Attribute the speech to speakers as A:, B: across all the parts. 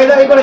A: నా దాయి దాయి కూడా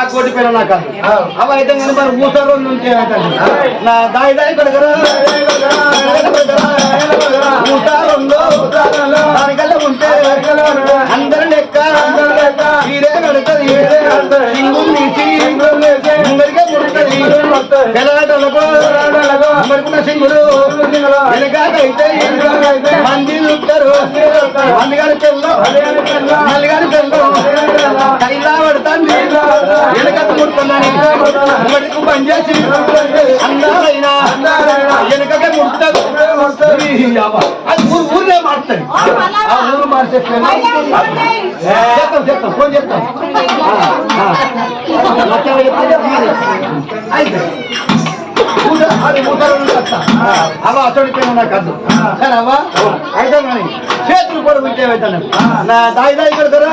A: ఆ కోటి పేరు నాకు అవ అయితే కానీ మరి మూసారు నుంచి నా దాయి దాయి కొడుకరా ఉంటే అందరు లెక్క సింగు తీసి ముడుతుంది మరుకున్న వెనకాకైతే మంది చూస్తారు గారి వెనకకు ముడుతున్నాను ముంగటికి పని చేసి అందాలైన వెనకకే ముడుతుంది అది ఊరు ఊర్లే మారుతుంది ఆ ఊరు మార్చే చెప్తాం ఫోన్ అయితే. అది నాకు అద్దు. అయితే కానీ చేతులు కూడా ఉంటే నా దాయి దాయి కొడుకురా.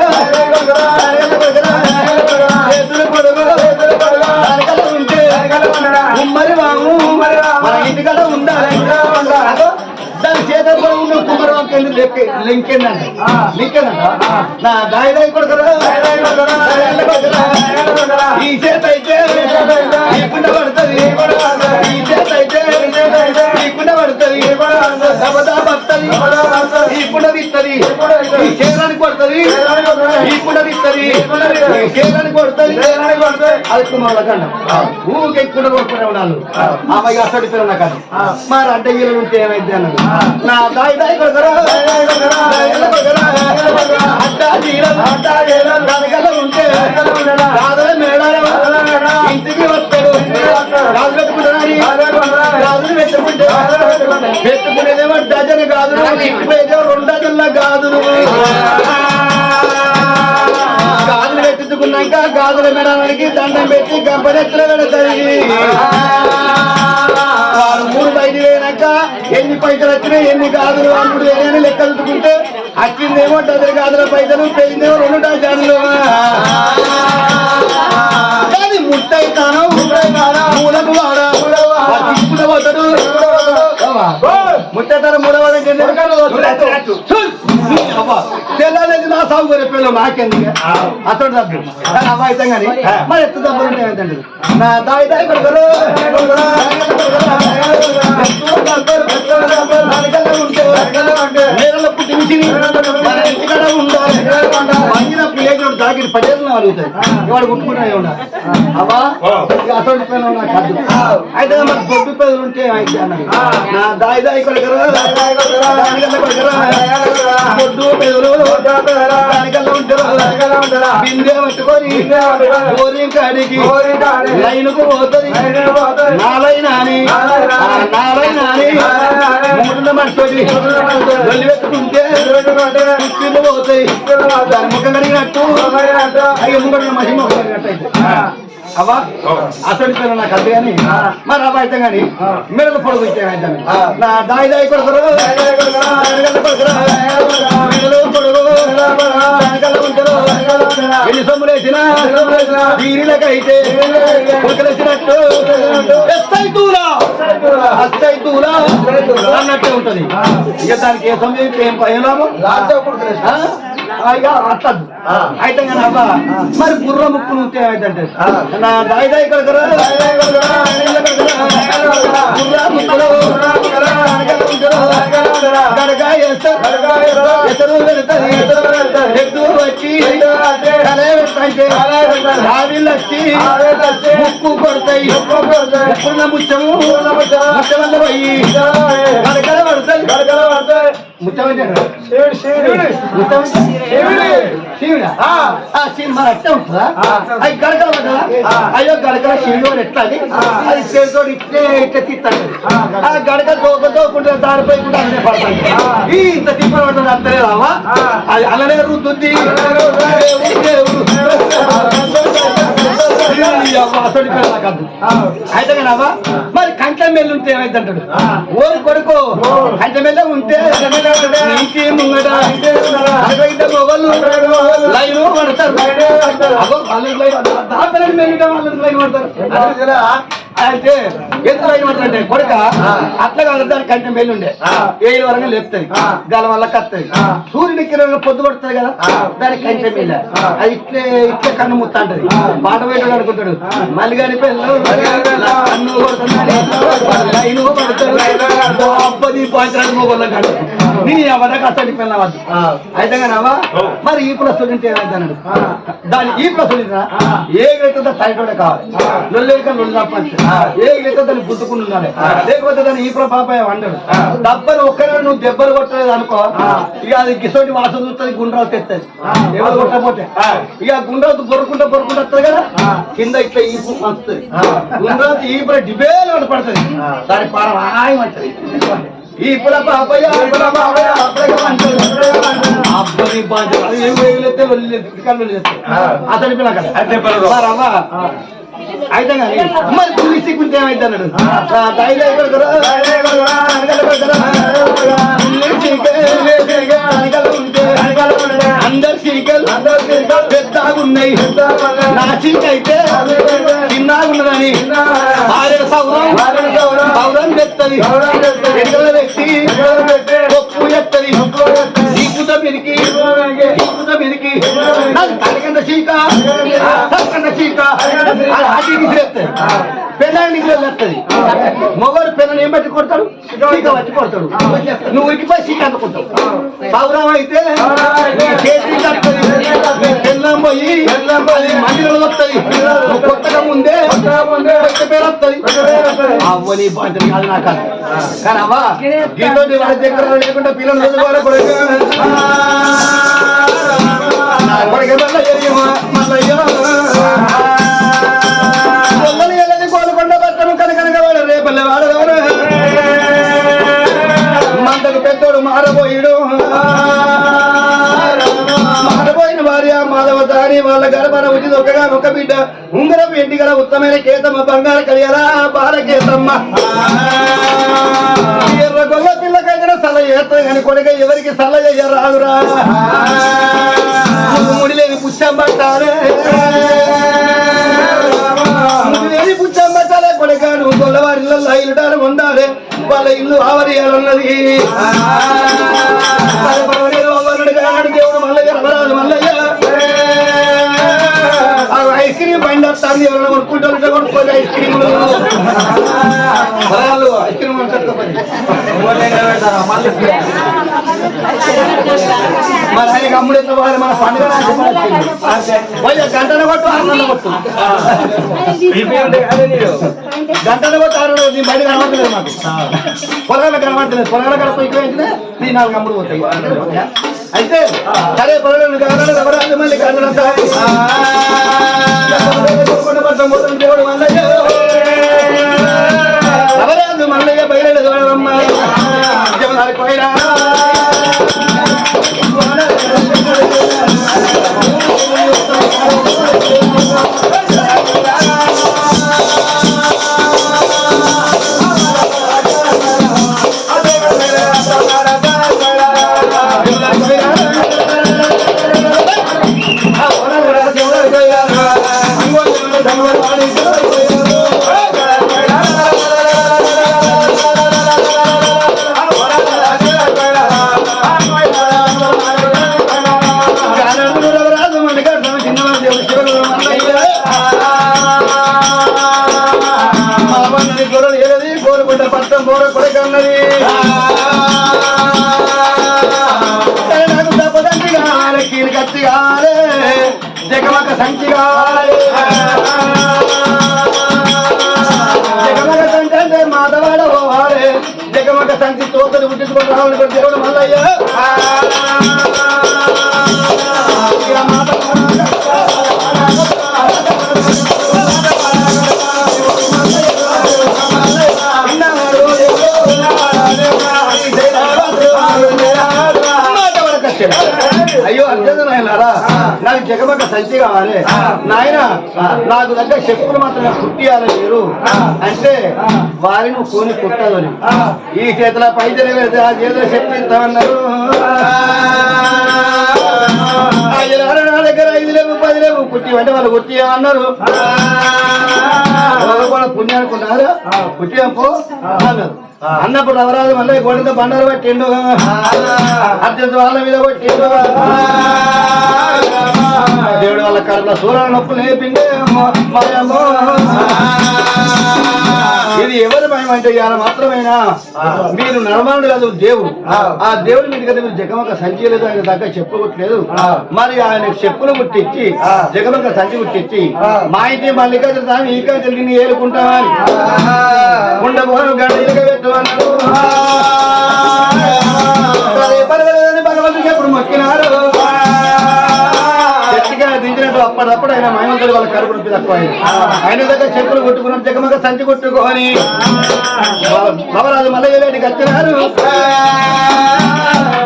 A: మన ఇంటికల్లా ఉండాలి. అదో, దాని చేత కూడా ఉన్న లెక్క లింకేందంట లింకేనంట నా దాయి దాయి కొడుకురా ఈ చేత అయితే ఈ కుండ పడుతుంది ఈ చేత అయితే ఈ కుండ పడుతుంది దబదా పడుతుంది. ఈ కుండ విత్తది ఈ చేరానికి పడుతుంది ఈ కుండ ఈ చేరానికి పడుతుంది ఇంటికి వస్తాడు. రాజు పెట్టుకుంటానని రాజులు పెట్టుకుంటే పెట్టుకునేదేమో డజన్ గాజులు చిక్కుపోయేదేమో రెండు డజన్ల గాజులు గాజులు పెట్టుకున్నాక గాజుల మేడానికి దండం పెట్టి గంపనెత్తులు పెడతాయి వారు మూడు బయలు వేయనాక ఎన్ని పైసలు వచ్చినాయి ఎన్ని గాజులు అప్పుడు ఏమైనా లెక్కలుకుంటే అక్కిందేమో డజన్ గాజుల పైసలు పెయిందేమో రెండు డజన్లు. కానీ ముట్టయితాను మూలకు వాడ ఇప్పుడు పోతాడు. ముట్టయితాను మూడవదండి తెల్లారేది నా సాగు కొరే పిల్లలు నాకెందుకు అతడు డబ్బు కానీ అవాయితం కానీ మరి ఎత్తు ఉంటాయి ఏంటండి నా దాయి దాయి కొడుకురు నేలలో పుట్టి మిషన్ మన ఇంటికాడ ఉండాలి మంగిన ప్లేట్ దాకి పదేళ్ళు అడుగుతాయి వాడు కుట్టుకుంటా ఉండాలి అవ్వా ఇక అతడి పైన ఉన్న కద్దు అయితే మరి పేదలు ఉంటే నా దాయి దాయి పేదలు దానికల్లా ఉంటారు బిందె పట్టుకొని గోరింక అడిగి లైన్కు పోతుంది. నాలైనా అని. నాలైనా అని. మూడున్న మనిషి వెళ్ళి పెట్టుకుంటే పోతాయి. దాని ముఖం కడిగినట్టు. అయ్యో ముంగడిన మహిమ అయితే అవ్వా? పిల్లలు నాకు అద్దు కానీ మరి అవ్వ అయితే కానీ మెడలు పొడుగు నా దాయి దాయి కొడుకురు పొడుగు ఉంచరు. ఎన్ని సొమ్ములు వేసినా వీరిలకైతే అస్తైతూలా అన్నట్టే ఉంటది. ఇక దానికి ఏ సమయం ఏం ఏం లాభం? అయితే కానీ అబ్బా మరి బుర్ర ముక్కు నువ్వు అయితే నా దాయి దాయి కొడుకురు, ముక్కు కొడతాయి. ముక్కున్న ముచ్చము ముచ్చమల్ల పోయి పడతాయి. ముచ్చమంటే ముచ్చం శివుడా శివుడు మరి అట్టే ఉంటుందా అది గడగల పడ్డా అయ్యో గడగల శివుడు అని ఎట్లా అది అది చేతితో ఇట్లే ఇట్లా తిత్తాడు ఆ గడగ తోక తోకుంటే దానిపై కూడా అన్నీ పడతాయి ఈ ఇంత తిప్పలు పడుతుంది అంతలే రావా అది అలానే రుద్దుద్ది అయితే కదవా మరి కంట మెల్లు ఉంటే ఏమైందంటాడు అంటాడు ఓరి కొడుకు కంట మెల్ల ఉంటే నీటి ముంగట మొగలు లైన్ పడతారు అగో వాళ్ళు పడతారు. అయితే లైన్ పడతారంటే కొడుక అట్లా కాదు దాని కంట మెల్లు ఉండే ఏడు వరంగా లేపుతుంది గల వల్ల కత్తది సూర్యుడి కిరణం పొద్దు పడుతుంది కదా దానికి కంచె మీద అది ఇట్లే ఇట్లే కన్ను ముత్త అంటది. పాట పెట్టాడు అనుకుంటాడు కాని పిల్లలు అబ్బది పాయింట్ మొగోళ్ళ కాదు నీ అవదక అసలు పిల్లవద్దు అయితే కానవా మరి ఈ ప్లస్ ఉంటే ఏమైందన్నాడు దాని ఈ ప్లస్ ఏ గెలుతుందో సైడ్ కావాలి? లొల్లేక లొల్లి తప్పచ్చు ఏ గెలుతుందో దాన్ని గుద్దుకుని ఉండాలి? లేకపోతే దాన్ని ఈ పాపాయ వండడు. దెబ్బలు ఒక్కడే నువ్వు దెబ్బలు కొట్టలేదు అనుకో ఇక అది గిసోటి వాసన చూస్తుంది గుండ్రాలు తెస్తుంది. ఎవరు కొట్టకపోతే. ఇక గుండ్రాలు బొరుకుంటా బొరుకుంటా వస్తుంది కదా? కింద ఇట్లా ఈ వస్తుంది. గుండ్రాలు ఈ డిబేలు పడుతుంది. దాని పార రాయమంటది అతని పిల్ల కదా
B: అదే పిల్లలు.
A: అయితే మరి పులి కుంటే ఏమైతే అన్నాడు అందరు సీకల్ పెద్దగున్నాయి. నా చీకైతే చిన్నగున్నదని. సౌరం సౌరం తెత్తది ఎండల ఎత్తది. పెరికి చీకుత పెరికి తనకంత చీక పెళ్ళాన్ని వెళ్ళేస్తుంది మొగడు పెళ్ళని ఏం బట్టి కొడతాడు? వచ్చి కొడతాడు. నువ్వు ఉరికిపోయి చీక అందుకుంటావు సౌరం అయితే పెళ్ళం పోయి మందిరంలో వస్తుంది కొత్తగా ముందే కొత్త పేరు వస్తుంది. అవ్వని బాధ్యత కాదు నాకు. కానీ అవ్వ దీంతో వాడి దగ్గర లేకుండా పిల్లలు చదువుకోవాలి. మందకు పెద్దోడు మారబోయిడు. మారబోయిన భార్య మాధవ దాని వాళ్ళ గర్భన ఉచిత ఒకగా ఒక బిడ్డ. ఉంగరపు ఎంటిగల ఉత్తమైన కేతమ్మ బంగారు కలియరా బాలకేతమ్మ. ఎర్ర గొల్ల పిల్లకైనా సల చేస్తాయి కానీ కొడుక ఎవరికి సల్ల చేయరాదురా ముడి లేని పుచ్చం పట్టారే పుచ్చం పట్టాలే నువ్వు గొల్లవారి ఇళ్ళల్లో ఇల్లుటారు ఉండాలి వాళ్ళ ఇల్లు ఆవరియాలన్నది దేవుడు మల్లయ్య రమరాజు మల్లయ్య. ఐస్ క్రీమ్ బండి వస్తాను ఎవరైనా కొనుక్కుంటారు కొనుక్కోండి ఐస్ క్రీమ్. ఐస్ క్రీమ్ మరి ఆయన అమ్ముడు ఎంత పోవాలి? మన పండుగ కొట్టు ఆరు కొట్టు. గంటన కొట్టు ఆరు నీ బయట కనబడలేదు మాకు. పొలాల కనబడలేదు పొలాల కడప నీ నాలుగు అమ్ముడు పోతాయి. అయితే సరే పొలాలను కావాలి ఎవరాలు మళ్ళీ దేవుడు మల్లయ్య ఎవరాలు మల్లయ్య బయలు జమనాలు మల్లయ్య. జగమగ సంచి కావాలి నాయన నాకు దగ్గర చెప్పులు మాత్రమే కుట్టియాలి మీరు. అంటే వారిని కొని కుట్టాలని ఈ చేతుల పైదలు పెడితే ఆ చేతుల శక్తి ఇస్తామన్నారు దగ్గర ఐదు లేవు పది లేవు కుట్టి అంటే వాళ్ళు కుట్టి అన్నారు కూడా పుణ్యం అనుకున్నారా కుట్టి పో అన్నారు. అన్నప్పుడు అవరాదు మళ్ళీ గోడంతో బండారు పట్టిండు అత్యంత వాళ్ళ మీద పట్టిండు దేవుడు వాళ్ళ కళ్ళ సూర్య నొప్పులు లేపిండే మాయమ్మో ఇది ఎవరి భయం అంటే ఇవాళ మాత్రమేనా? మీరు నడమానుడు కాదు దేవుడు. ఆ. దేవుడి మీద కదా మీరు జగమక సంచి లేదు ఆయన దగ్గర చెప్పుకోవట్లేదు. మరి ఆయన చెప్పులు ముట్టించి జగమక సంచి ముట్టించి మా ఇంటి మల్లికార్జున స్వామి కాంచెలు నిన్ను ఏలుకుంటామని. ఉండబోను గంట పెట్టమన్నారు భగవంతుడు చెప్పుడు మొక్కినారు? దించినట్టు ఆయన మహిమంతుడు వాళ్ళ కరుపు తక్కువ ఆయన దగ్గర చెప్పులు కొట్టుకున్నాం జగమగ సంచి కొట్టుకోని. బాబరాజు మల్లయ్యలేటికి వచ్చినారు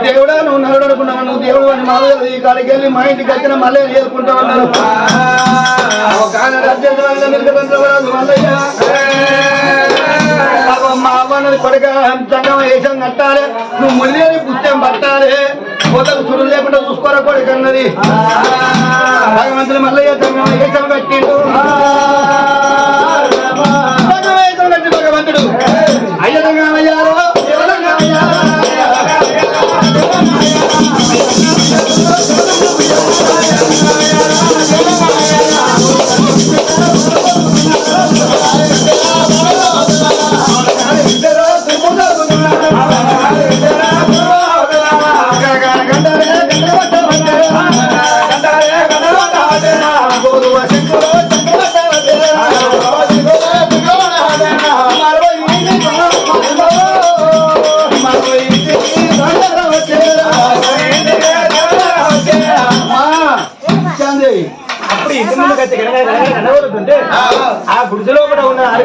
A: దేవుడా నువ్వు నరుడు అనుకున్నావు? నువ్వు దేవుడు అని మాధవ ఈ కాడికి వెళ్ళి మా ఇంటికి వచ్చిన మళ్ళీ చేసుకుంటా ఉన్నారు ఒక ఆయన రాజ్యాంగ రాజు మల్లయ్య. మా అవ్వన్నది కొడుక జంగం వేషం కట్టాలి. నువ్వు ముల్లేని పుత్యం పట్టాలి. కోతకు చురులు లేకుండా చూసుకోరా కొడుకన్నది. భగవంతుడు భగవంతుని మల్లయ్య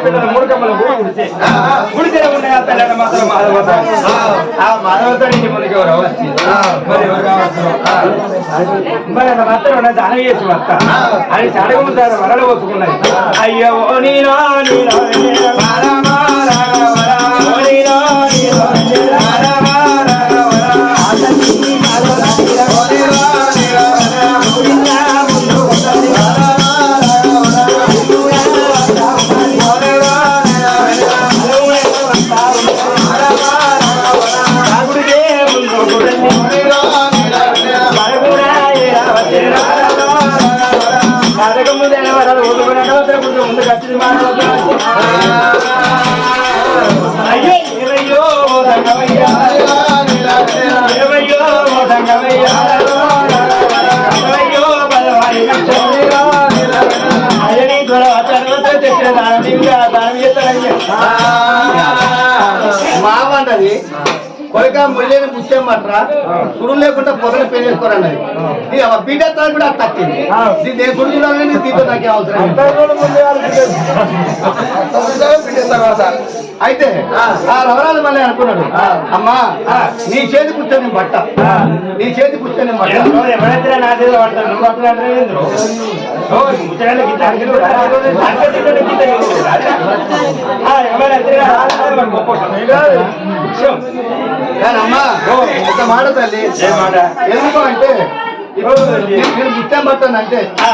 B: కూడా మూడు కమ్మలు గుడిసే. గుడిసే గుడిసెలో ఆ పిల్లల మాత్రం మాధవత ఆ మాధవత ఇంటి ముందుకి ఎవరు వచ్చి. మరి ఎవరు మరి అలా మాత్రం ఉన్న దానం చేసి వస్త అది చడగము సార్ వరలు పోసుకున్నది. అయ్యో నీలో
A: కొడుక ముళ్ళేని ముత్యం పట్రా సురులు లేకుండా పొగలు అవ్వ బిడ్డ తాను కూడా తచ్చింది దీన్ని నేను సురు చూడాలని నీ దీంతో నాకే అవసరం. అయితే ఆ. రవరాలు మళ్ళీ అనుకున్నాడు. అమ్మా నీ చేతి కూర్చొని బట్ట నీ చేతి కూర్చొని బట్ట
B: ఎవరైతే నా చేతిలో పడతాడు గిట్ట గిట్ట
A: మాట తల్లి? ఎందుకు అంటే ఇప్పుడు నేను
B: ఆ,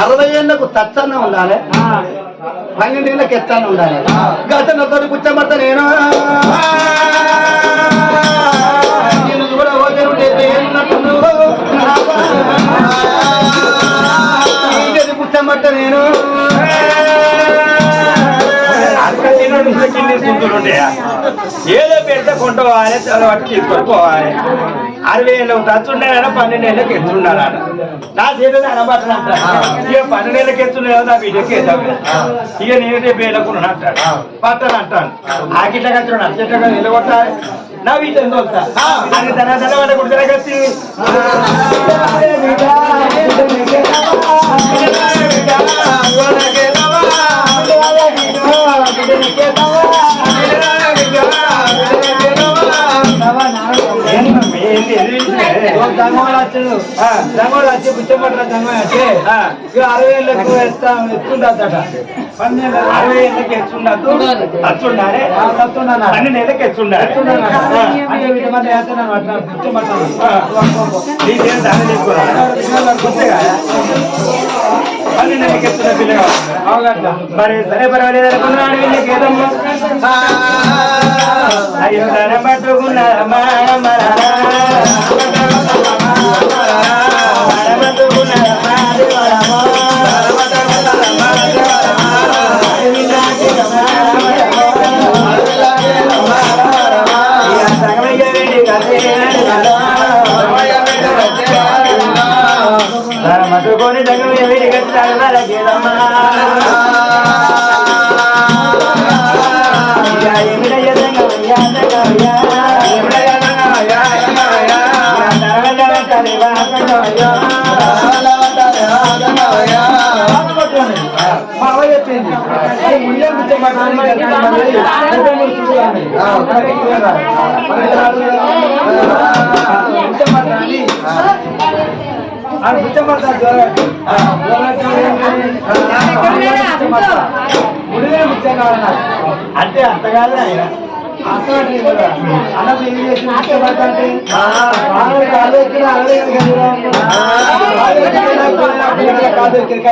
A: అరవై ఏళ్ళకు తచ్చన్న ఉండాలి పన్నెండేళ్ళకి ఎత్తాను ఉండాలి గతను ఒకటి నేను నేను
B: ఉంటాయా ఏదో పెడితే కొంటపోవాలి చదవట్టి తీసుకొని పోవాలి అరవై ఏళ్ళు తచ్చుండాలన్నా పన్నెండు ఏళ్ళకి ఎత్తుండాలట నా చేతులు అనబట్టనంట ఇక పన్నెండు ఏళ్ళకి ఎత్తుండే నా బిడ్డకి ఎత్తాం ఇక నేను రేపు ఏళ్ళకున్నాను అంటాడు పట్టను అంటాను. ఆకిట్ల కచ్చుడు అచ్చట్ల నిలబొట్టాలి నా వీటిని తోలుతా కుడితే కచ్చి.
C: జంగవాడు వచ్చాడు. జంగవాడు వచ్చి కూర్చోబట్టారు జంగవాడు వచ్చి? అరవై ఏళ్ళకు ఎత్తా ఎత్తుండదట పన్నెండు
B: అరవై ఏళ్ళకి ఎత్తుండద్దు. అచ్చుండాలి
C: తత్తున్నాను
B: పన్నెండు ఏళ్ళకి ఎత్తుండాలి
C: అంటే వీటి మధ్య వేస్తున్నాను అట్లా కూర్చోబట్టాను.
B: నీ దేవుడు దాన్ని చేసుకోరా పన్నెండు ఏళ్ళకి ఎత్తున్న పిల్లగా
C: అవగట్లా
B: మరి సరే పర్వాలేదు అనుకున్నాడు అయ్యో పట్టుకున్నారమ్మా దగ్గర ఎవరి కట్టాలి వాళ్ళకేదమ్మా
C: మా అవ్వ చెప్పింది
B: అంటే అంత కాదు ఆయన
C: అన్నది ఏం చేసి కూర్చోబట్టాలి కాదు ఎక్కిన అలవే కాదు ఎక్కిన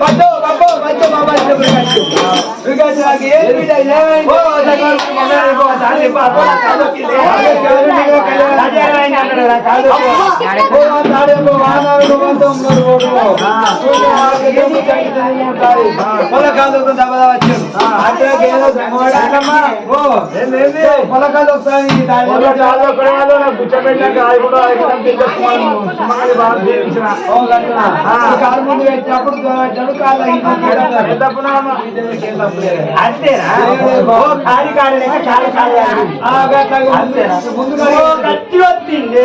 C: బట్టో బబ్బో బచ్చో బాబా వికాస్ నాకు ఏ బిడ్డ ఏమైంది ఓ దగ్గర మొదలు పో దాని బాబా కాదు పొలకాలు పొలకాలు వస్తాయి కాలు ముందు పెట్టినప్పుడు పెట్టాడు
B: కాలి అంతేనా
C: ముందుగా
B: ఓ గట్టి వచ్చింది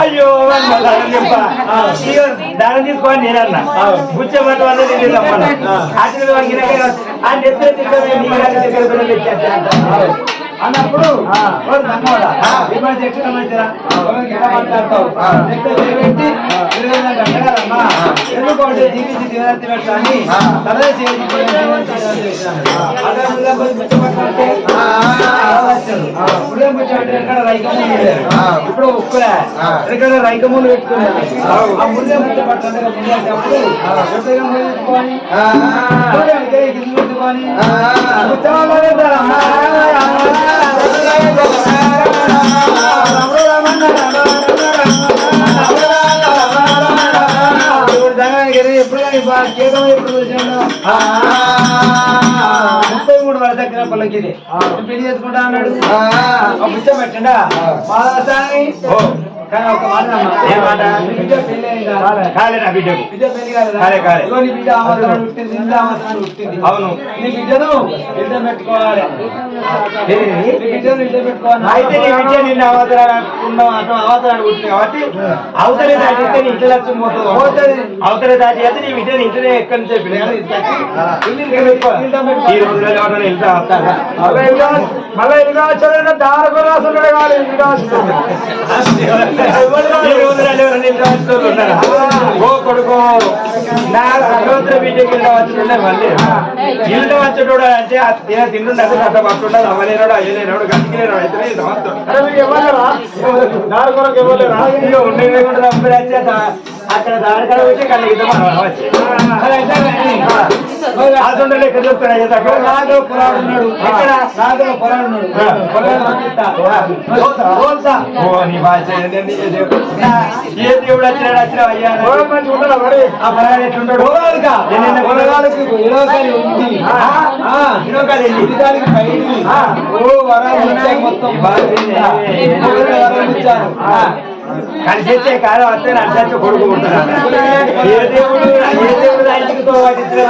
B: అయ్యో దానం తీసుకొని నేనన్నా గుచ్చబట్ట వల్ల నేను తమ్మన్నా అటు వంగినాక ఆ
C: అన్నప్పుడు ఏమైనా చెట్టు మంచిరా మాట్లాడతావు? పెట్టి గంటలమ్మా ఎందుకంటే జీవించి దివరాత్రి పెట్టాలని చేసి ఇప్పుడు ఒక్కలే ఇక్కడ రైకమూలు పెట్టుకున్నారు. ఆ. ముందే ముద్ద పట్టాలి ముందే ముప్పై మూడు వరకు దగ్గర పల్లకి ఇది పెళ్ళి చేసుకుంటా అన్నాడు. కూర్చోబెట్టండా మాదాసాని కానీ ఒక మాట అమ్మా.
B: ఏ మాట?
C: నీ బిడ్డ పెళ్ళి అయిందా?
B: కాలే నా బిడ్డకు? కాలే, కాలే. అవును.
C: నీ బిడ్డను బిడ్డ పెట్టుకోవాలి
B: ఏది?
C: నీ బిడ్డను బిడ్డ పెట్టుకోవాలి
B: అయితే నీ విద్య నిన్ను అవతరాడుకున్నావు అటు అవతరాడు పుట్టింది కాబట్టి అవతలే దాటి అయితే నీ ఇంట్లో లక్ష్యం పోతుంది. అవతలే దాటి అయితే నీ విద్య నీ ఇంట్లోనే ఎక్కడి నుంచి పిల్లలు తీసుకొచ్చి
C: ఇల్లు ఇక్కడ పెట్టుకోవాలి. ఇంట్లో
B: ఈ ఎవరైనా వెళ్తా వస్తారా
C: మళ్ళీ
B: ఓ కొడుకు. నా బిడ్డకి కింద వచ్చేటోడే మళ్ళీ. ఇల్లు వచ్చేటోడు అంటే తిన తింటుండే కట్ట పట్టుండదు అవ్వలేనాడు అయ్యలేనాడు గట్టిలేనాడు అయితే ఇది సమర్థం. ఇక అక్కడ దాని కాడ వచ్చి కళ్ళ గీత మనం వచ్చి అలా అయితే కానీ, ఆ. సొంత లెక్క చెప్తాడు అయ్యే తక్కువ. ఎక్కడ? ఓ, నీ భాష ఏంటండి? ఏ దేవుడు? వచ్చినాడు వచ్చినా అయ్యా. ఆ పొరగాడు ఎట్లుంటాడు? ఎన్నెన్న పొరగాడు? ఆ, ఆ, ఇదొకటి వెళ్ళి. ఆ, ఈ భాష ఏంది? ఆ, కలిసే కాలం వస్తే నడిచే కొడుకు ఉంటాడు ఏ దేవుడు ఏ దేవుడు తోవాటించిన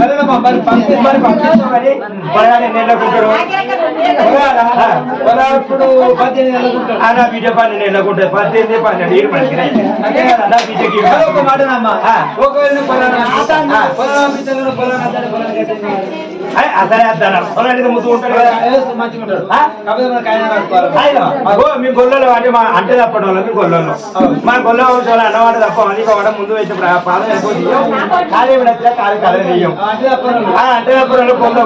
B: మరి పంపిస్తాం మరి పొరగాడు ఎన్నెళ్ళకుంటాడు
C: ఇప్పుడు పద్దెనిమిది నెలలుంటాడు
B: ఆ, నా బిడ్డ పన్నెండు ఎన్నకుంటుంది పద్దెనిమిది పన్నెండు ఏడు మనకి నా బిడ్డకి
C: ఒక మాట నమ్మ
B: ఆ.
C: ఒకవేళ నువ్వు పలానా
B: ఆ.
C: పలానా పిల్లలు పలానా అతను పలానా గడ్డి
B: అరే, అసలే అద్దాను? పొలానికి ముద్దు ఉంటాడు కదా.
C: మంచిగా ఉంటాడు
B: మీ గొల్లలో అంటే మా అంటే తప్పడం వాళ్ళు మీ గొల్లలో మా గొల్ల వంశాలు అన్నమాట తప్ప అని కావడం ముందు ప్రా- పాదం ఎక్కువ తీయం. కలర్ తీయం.
C: అంటే
B: అంటే తప్పడం గొల్ల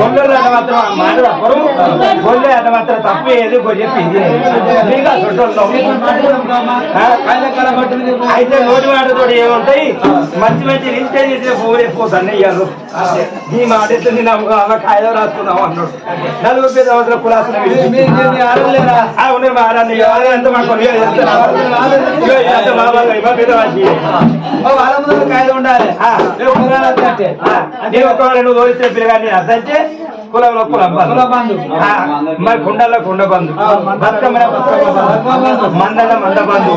B: గొల్లలు అన్న మాత్రం మాట తప్పరు. గొల్లె అన్న మాత్రం తప్పు ఏది. ఆ? అయితే నోటి మాటతో ఏముంటాయి? మంచి మంచి రిజిస్టర్ చేసిన ఫోన్ ఎక్కువతాను ఇయ్యారు. ఈ మాట ఎత్తే నేను కాయలో రాసుకున్నావు అన్నాడు. నలుగురు పేద అవసరం కులాసులు మా ఆరాన్ని. ఎంత మాకు.
C: కాయలు ఉండాలి.
B: ఒకవేళ నువ్వు తోలిస్తే కులంలో కులం బంధు. మరి కుండల్లో కుండ బంధు. బతుకమ్మ మండల మంద బంధు.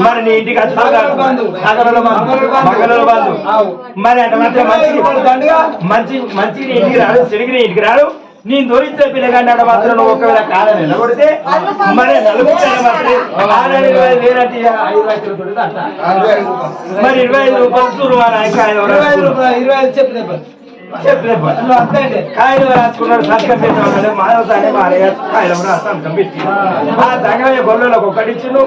B: మరి నీ ఇంటికి. అగరల బంధు. మగల బంధు. మరి అంటే మంచి మంచి మంచి నీ ఇంటికి రాడు. నీ ఇంటికి రాడు. నేను దొరికితే పిల్లగాడి మాత్రం నువ్వు ఒకవేళ కాలం నిలబడితే మరి నలుగురు ఆనాడు ఇరవై ఐదు లక్షలు దొరికితే అంట. మరి ఇరవై ఐదు రూపాయలు?
C: ఇరవై ఐదు చెప్పు
B: మరి. కాయలు రాసుకున్నాడు సంతకం పెట్టాడు మానవ మారయ్య కాయలు సంతకం పెట్టి ఆ ఒకటి ఇచ్చిండు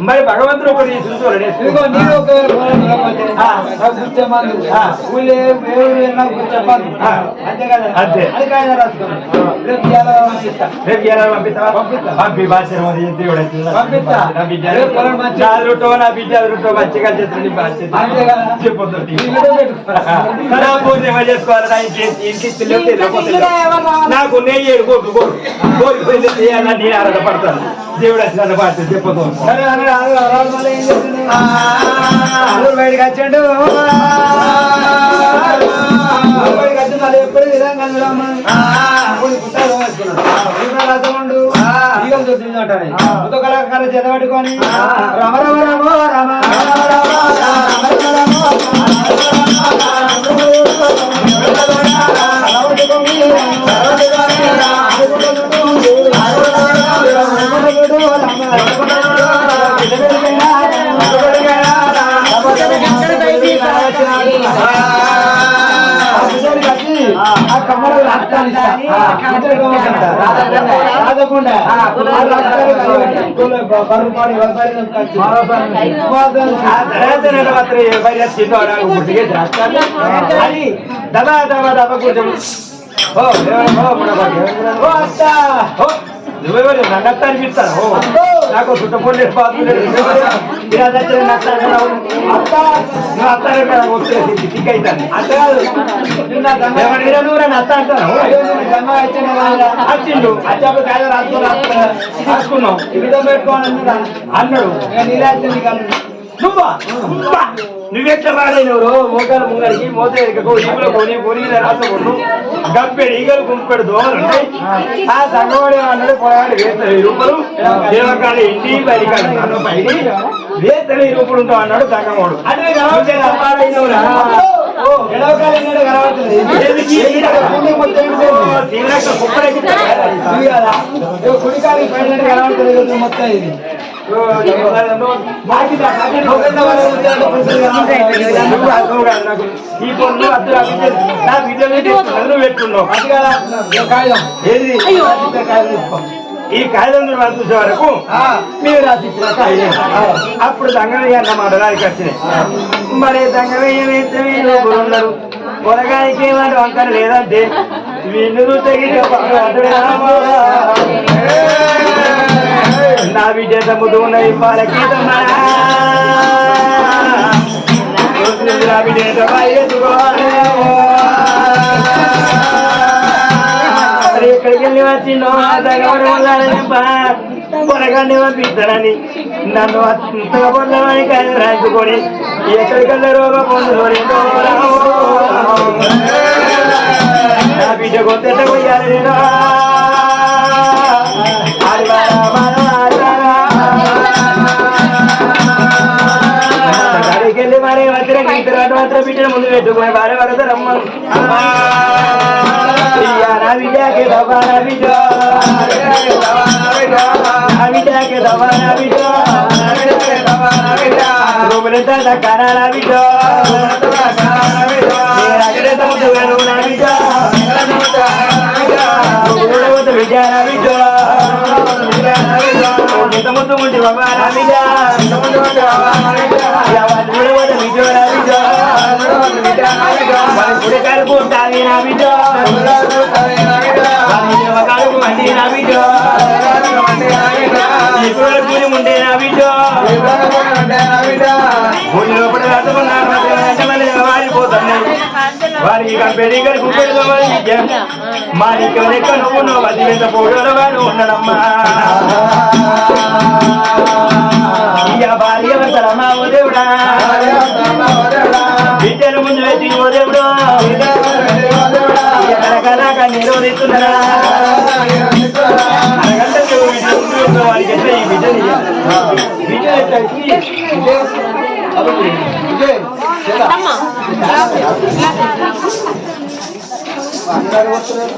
B: మరి భగవంతుడు ఒకటి
C: అంతే రేపు
B: ఎలా పంపిస్తావా పంపి బాధ్యత దేవుడు
C: పంపిస్తా.
B: నా బిడ్డ నా బిడ్డ మంచిగా చేస్తుంది బాధ్యత చెప్పొద్దు
C: ఈ
B: చేసుకోవాలి తెలియకపోతే నాకు నెయ్యి ఏడు కోట్లు కోరు కోరిపోయింది చేయాలని నేను ఆరాటపడతాను దేవుడు వచ్చి నన్ను బాధ్యత చెప్పదు
C: సరే అన్న, రాదు, రాదు, మళ్ళీ ఏం చేస్తుంది?
B: అందరూ బయటకు వచ్చాడు
C: ఎప్పుడు విధంగా ఉంటాడు. ఒక కళాకారు చేత పట్టుకొని రమ రమ రమ రమ రమ రమ
B: చేస్తాను. అది దబా దబా దబా కొంచెం ఓ ఓ అత్త ఓ నువ్వెవరు నన్ను అత్త అనిపిస్తాను నాకు చుట్టపొండి నువ్వు అత్త నువ్వు అత్త వస్తే సిక్ అవుతాను
C: కాదు
B: నువ్వు నన్ను అత్త అంటాను
C: కదా
B: వచ్చిండు అచ్చాపు రాసుకున్నావు అన్నాడు.
C: కాదు
B: నువ్వా నువ్వా? నువ్వెట్లా మోకాలు ముంగడికి మోత ఎక్కకో ఈపుల కొని కొని రాసకొండు గంపెడు ఈగలు గుంపెడు దోమలు ఆ సంగవాడి అన్నాడు దేవకాడు ఇంటి బయటికాడు నన్ను రూపుడు ఉంటావు అన్నాడు సంగమోడు
C: అంటే కలవట్లేదా? ఓ, ఎడవ కాలం నాడు కలవట్లేదు. ఇది కదా. ఇగో కుడికాలి పైన కలవట్లేదు ఇది మొత్తం ఇది.
B: ఈ పొన్ను అద్దరు నా బిడ్డ పెట్టుకున్నావు
C: అది కదా, కాగితం.
B: ఏది
C: కాగితం
B: ఈ కాగితం చూసే వరకు మీరు రాసిచ్చిన అప్పుడు దంగమయ్య అన్న మండలానికి వచ్చినాయి మరి దంగమయ్య వేస్తే వీళ్ళు ఉన్నారు ఏమంటే వంకర లేదంటే వీళ్ళు తగిన నా బిడ్డ తమ్ముడు ఉన్నది పాలకి ఎక్కడికి వెళ్ళి వచ్చిందో పొరగాన్ని పంపిస్తానని నన్ను అంతగా పొందమని కానీ రాజుకొని. ఎక్కడికల్లా రోగ పొందుకొని నా బిడ్డ కొత్త పోయాలి నేను. మరి వచ్చిన ఇద్దరు అటు మాత్రం బిడ్డ ముందు పెట్టుకొని భార్య వరద రమ్మను నా బిడ్డకి దబా నా బిడ్డ నా బిడ్డకి దబా నా బిడ్డ రూములంతా దక్కానా నా బిడ్డ నా బిడ్డ బిడ్డ నా బిడ్డ ఇంత ముందు బాబా నా బిడ్డ మరి గుడి నా బిడ్డ మరి మండి నా బిడ్డ ఇప్పుడు పూరి ఉండే నా బిడ్డ పూరి లోపల రాసుకున్నారు వారికి కంపెనీ కలిపి ఉపయోగం మాణిక్యం లెక్క నువ్వు నువ్వు పది మీద పోటీ వాడు ఉన్నాడమ్మా భార్య భర్తలమ్మా ఓ దేవుడా బిడ్డలు ముందు పెట్టి ఓ దేవుడు కనకనక నిరోధిస్తున్నాడా అరగంటకు వారికి ఎట్లా ఈ బిడ్డని ఇయ్యాలి?
A: అందరూ వస్తున్నారు.